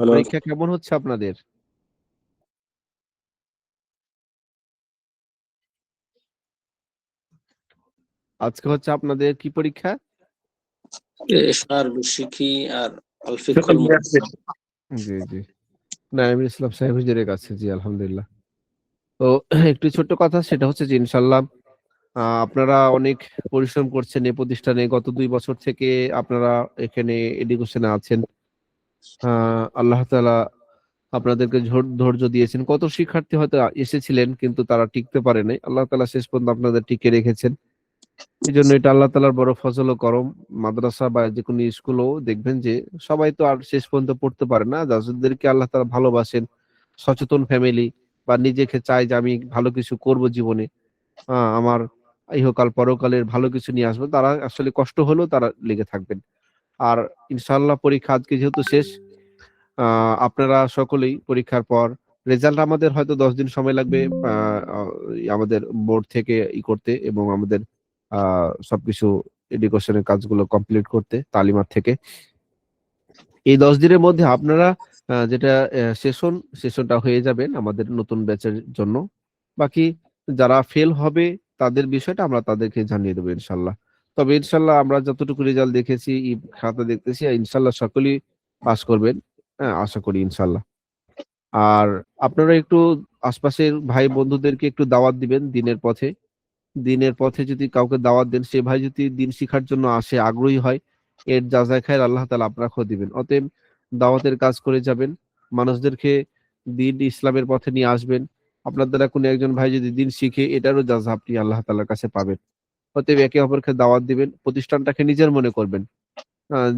Hello পরীক্ষা কেমন হচ্ছে আপনাদের? আজকে হচ্ছে আপনাদের কি পরীক্ষা? এশার শিখি আর আলফিকুল জি জি। নাইমুল ইসলাম সাহেব হুজুরের কাছে জি আলহামদুলিল্লাহ। তো একটু ছোট্ট কথা সেটা হচ্ছে যে ইনশাল্লাহ আহ, আপনারা অনেক পরিশ্রম করছেন এই প্রতিষ্ঠানে। গত দুই বছর থেকে আপনারা এখানে এডুকেশনে আছেন। আহ, আল্লাহ তাআলা আপনাদেরকে ধৈর্য দিয়েছেন। কত শিক্ষার্থী হয়তো এসেছিলেন, কিন্তু তারা টিকতে পারে নাই। আল্লাহ তাআলা শেষ পর্যন্ত আপনাদের টিকে রেখেছেন। এই জন্য এটা আল্লাহ তাআলার বড় ফজল ও করম। মাদ্রাসা বা যে কোনো স্কুলও দেখবেন যে সবাই তো আর শেষ পর্যন্ত পড়তে পারে না। যাদেরকে আল্লাহ তালা ভালোবাসেন, সচেতন ফ্যামিলি বা নিজেকে চাই যে আমি ভালো কিছু করব জীবনে আমার ইহকাল পরকালের ভালো কিছু নিয়ে আসব, তারা আসলে কষ্ট হলেও তারা লেগে থাকবেন। আর ইনশাআল্লাহ পরীক্ষা আজকে যেহেতু শেষ আপনারা সকলেই পরীক্ষার পর রেজাল্ট আমাদের হয়তো দশ দিন সময় লাগবে আমাদের বোর্ড থেকে ই করতে এবং আমাদের সবকিছু এডুকেশনের কাজগুলো কমপ্লিট করতে তালিমার থেকে। এই দশ দিনের মধ্যে আপনারা যেটা সেশন সেশনটা হয়ে যাবেন আমাদের নতুন ব্যাচের জন্য। বাকি যারা ফেল হবে তাদের বিষয়টা আমরা তাদেরকে জানিয়ে দেবো ইনশাল্লাহ তবে ইনশাল্লাহ আমরা যতটুকু রেজাল্ট দেখেছি খাতা দেখতেছি ইনশাল্লাহ সকলেই পাস করবেন হ্যাঁ আশা করি ইনশাল্লাহ। আর আপনারা একটু আশপাশের ভাই বন্ধুদেরকে একটু দাওয়াত দিবেন দিনের পথে। দিনের পথে যদি কাউকে দাওয়াত দেন, সে ভাই যদি দিন শিখার জন্য আসে, আগ্রহী হয়, এর যাচাই খায় আল্লাহ তালা আপনাকেও দিবেন। অতএব দাওয়াতের কাজ করে যাবেন, মানুষদেরকে দিন ইসলামের পথে নিয়ে আসবেন। আপনার দ্বারা কোনো একজন ভাই যদি দিন শিখে, এটারও যাজা আপনি আল্লাহ তালার কাছে পাবেন। অতএব একে অপরকে দাওয়াত দিবেন। প্রতিষ্ঠানটাকে নিজের মনে করবেন। আহ,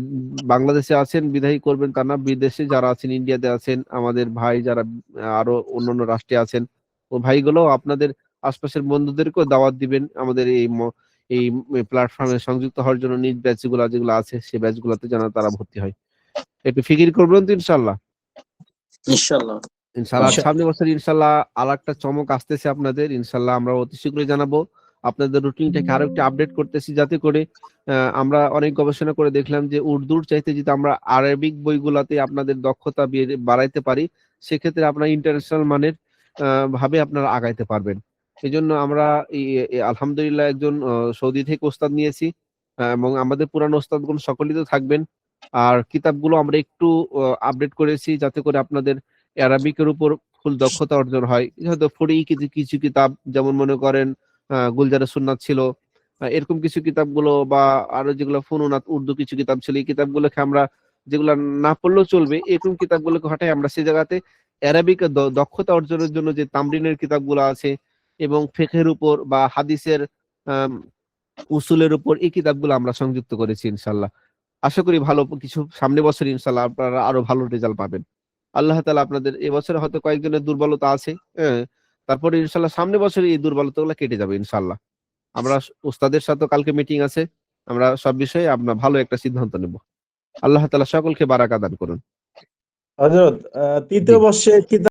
বাংলাদেশে আছেন বিধায়ী করবেন তা না। বিদেশে যারা আছেন ইন্ডিয়াতে আছেন আমাদের ভাই যারা আরও অন্যান্য রাষ্ট্রে আছেন ও ভাইগুলো আপনাদের আশপাশের বন্ধুদেরকেও দাওয়াত দিবেন। আমাদের এই ম- এই প্ল্যাটফর্মে সংযুক্ত হওয়ার জন্য নিজ ব্যাচগুলা যেগুলো আছে সেই ব্যাচ গুলাতে যেন তারা ভর্তি হয়। একটু ফিকির করবেন তো ইনশাল্লাহ ইনশাল্লাহ ইনশাল্লাহ সামনের বছর ইনশাল্লাহ আর একটা চমক আসতেছে আপনাদের। ইনশাল্লাহ আমরা অতি শীঘ্রই জানাব। আপনাদের রুটিনটাকে আরও একটু আপডেট করতেছি যাতে করে আমরা অনেক গবেষণা করে দেখলাম যে উর্দুর চাইতে যদি আমরা আরবিক বইগুলাতে আপনাদের দক্ষতা বাড়াইতে পারি, সেক্ষেত্রে আপনার ইন্টারন্যাশনাল মানের ভাবে আপনারা আগাইতে পারবেন। এই জন্য আমরা আলহামদুলিল্লাহ একজন সৌদি থেকে ওস্তাদ নিয়েছি এবং আমাদের পুরানো ওস্তাদগুলো সকলেই তো থাকবেন। আর কিতাবগুলো আমরা একটু আপডেট করেছি যাতে করে আপনাদের অ্যারাবিকের উপর ফুল দক্ষতা অর্জন হয়। হয়তো ফড়ি কিছু কিছু কিতাব, যেমন মনে করেন গুলজারে সুন্নাত ছিল। এরকম কিছু কিতাবগুলো বা আরও যেগুলো ফুনুনাত উর্দু কিছু কিতাব ছিল, এই কিতাবগুলোকে আমরা যেগুলো না পড়লেও চলবে, এরকম কিতাবগুলোকে হটাই আমরা সে জায়গাতে অ্যারাবিক দক্ষতা অর্জনের জন্য যে তামরিনের কিতাবগুলো আছে এবং ফেকের উপর বা হাদিসের উসুলের উপর এই কিতাবগুলো আমরা সংযুক্ত করেছি ইনশাল্লাহ আশা করি ভালো কিছু সামনে বছর ইনশাল্লাহ আপনারা আরও ভালো রেজাল্ট পাবেন। আল্লাহ তালা আপনাদের এবছরে হয়তো কয়েকজনের দুর্বলতা আছে হ্যাঁ তারপরে ইনশাল্লাহ সামনে বছর এই দুর্বলতাগুলো কেটে যাবে ইনশাল্লাহ। আমরা উস্তাদের সাথে কালকে মিটিং আছে আমরা সব বিষয়ে আমরা ভালো একটা সিদ্ধান্ত নেব। আল্লাহ তালা সকলকে বারাকা দান করুন। হজরত তৃতীয় বর্ষে